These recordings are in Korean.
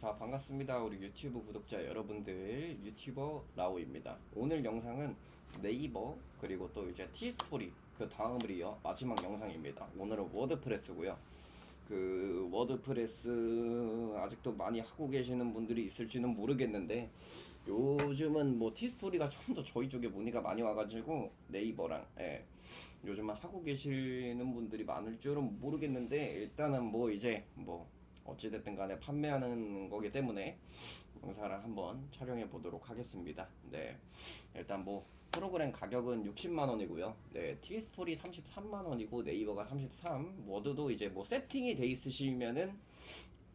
자 반갑습니다 우리 유튜브 구독자 여러분들. 유튜버 라오입니다. 오늘 영상은 네이버 그리고 또 이제 티스토리 그 다음을 이어 마지막 영상입니다. 오늘은 워드프레스고요. 그 워드프레스 아직도 많이 하고 계시는 분들이 있을지는 모르겠는데 요즘은 뭐 티스토리가 좀 더 저희 쪽에 문의가 많이 와가지고 네이버랑 예, 요즘은 하고 계시는 분들이 많을 줄은 모르겠는데 일단은 뭐 이제 뭐 어찌됐든 간에 판매하는 거기 때문에 영상을 한번 촬영해 보도록 하겠습니다. 네. 일단 뭐 프로그램 가격은 60만 원이고요. 네, 티스토리 33만 원이고 네이버가 33, 워드도 이제 뭐 세팅이 돼 있으시면은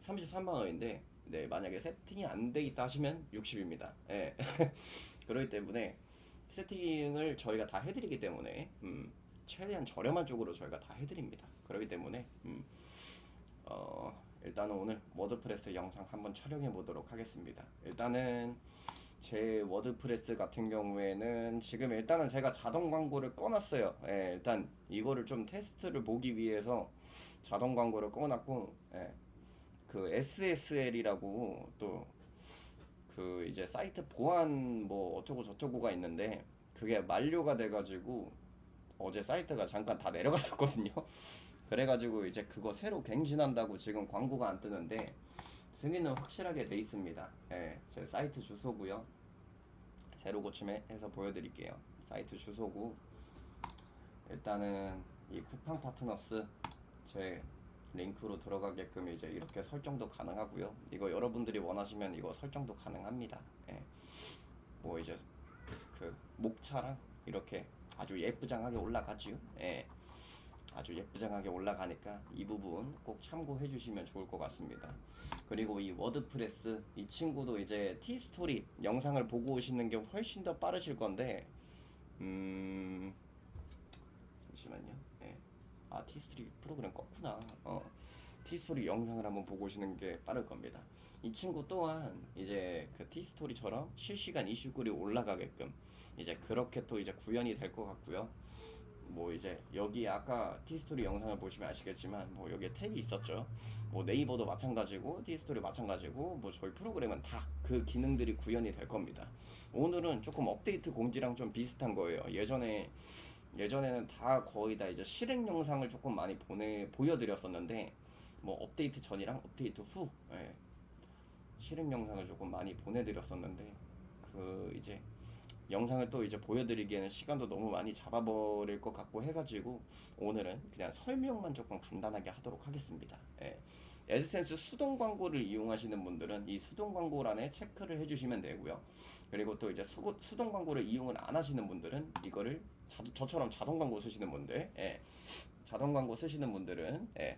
33만 원인데 네, 만약에 세팅이 안 돼 있다 하시면 60입니다. 예. 그렇기 때문에 세팅을 저희가 다 해드리기 때문에 음, 최대한 저렴한 쪽으로 저희가 다 해드립니다. 그렇기 때문에 음, 어, 일단은 오늘 워드프레스 영상 한번 촬영해 보도록 하겠습니다. 일단은 제 워드프레스 같은 경우에는 지금 일단은 제가 자동 광고를 꺼놨어요. 예, 일단 이거를 좀 테스트를 보기 위해서 자동 광고를 꺼놨고, 예, 그 SSL이라고 또 그 이제 사이트 보안 뭐 어쩌고 저쩌고가 있는데 그게 만료가 돼가지고 어제 사이트가 잠깐 다 내려갔었거든요. 그래가지고 이제 그거 새로 갱신한다고 지금 광고가 안 뜨는데 승인은 확실하게 돼 있습니다. 예, 제 사이트 주소고요. 새로 고침해서 보여드릴게요. 사이트 주소고 일단은 이 쿠팡 파트너스 제 링크로 들어가게끔 이제 이렇게 설정도 가능하고요. 이거 여러분들이 원하시면 이거 설정도 가능합니다. 예. 뭐 이제 그 목차랑 이렇게 아주 예쁘장하게 올라가죠. 예. 아주 예쁘장하게 올라가니까 이 부분 꼭 참고해 주시면 좋을 것 같습니다. 그리고 이 워드프레스 이 친구도 이제 티스토리 영상을 보고 오시는 게 훨씬 더 빠르실 건데 음 잠시만요. 예. 아 티스토리 프로그램 껐구나. 어. 티스토리 영상을 한번 보고 오시는 게 빠를 겁니다. 이 친구 또한 이제 그 티스토리처럼 실시간 이슈글이 올라가게끔 이제 그렇게 또 이제 구현이 될 것 같고요. 뭐 이제 여기 아까 티스토리 영상을 보시면 아시겠지만 뭐 여기에 탭이 있었죠. 뭐 네이버도 마찬가지고 티스토리 마찬가지고 뭐 저희 프로그램은 다 그 기능들이 구현이 될 겁니다. 오늘은 조금 업데이트 공지랑 좀 비슷한 거예요. 예전에 예전에는 다 거의 다 이제 실행 영상을 조금 많이 보내 보여드렸었는데 뭐 업데이트 전이랑 업데이트 후 예. 실행 영상을 조금 많이 보내드렸었는데 그 이제 영상을 또 이제 보여드리기에는 시간도 너무 많이 잡아버릴 것 같고 해가지고 오늘은 그냥 설명만 조금 간단하게 하도록 하겠습니다. 예. 에드센스 수동 광고를 이용하시는 분들은 이 수동 광고란에 체크를 해주시면 되고요. 그리고 또 이제 수, 수동 광고를 이용을 안 하시는 분들은 이거를 자, 저처럼 자동 광고 쓰시는 분들, 예. 자동 광고 쓰시는 분들은 예.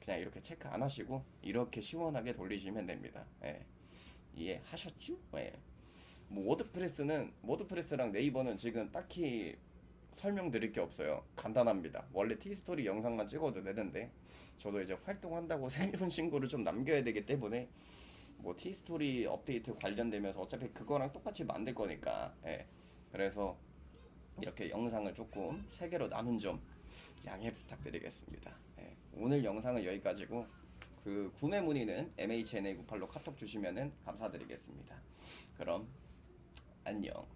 그냥 이렇게 체크 안 하시고 이렇게 시원하게 돌리시면 됩니다. 예. 이해하셨죠? 예. 뭐 워드프레스는 워드프레스랑 네이버는 지금 딱히 설명드릴 게 없어요. 간단합니다. 원래 티스토리 영상만 찍어도 되는데 저도 이제 활동한다고 세면 신고를 좀 남겨야 되기 때문에 뭐 티스토리 업데이트 관련되면서 어차피 그거랑 똑같이 만들 거니까 예. 그래서 이렇게 영상을 조금 세 개로 나눈 점 양해 부탁드리겠습니다. 예. 오늘 영상은 여기까지고 그 구매 문의는 MHNA98로 카톡 주시면은 감사드리겠습니다. 그럼 안녕.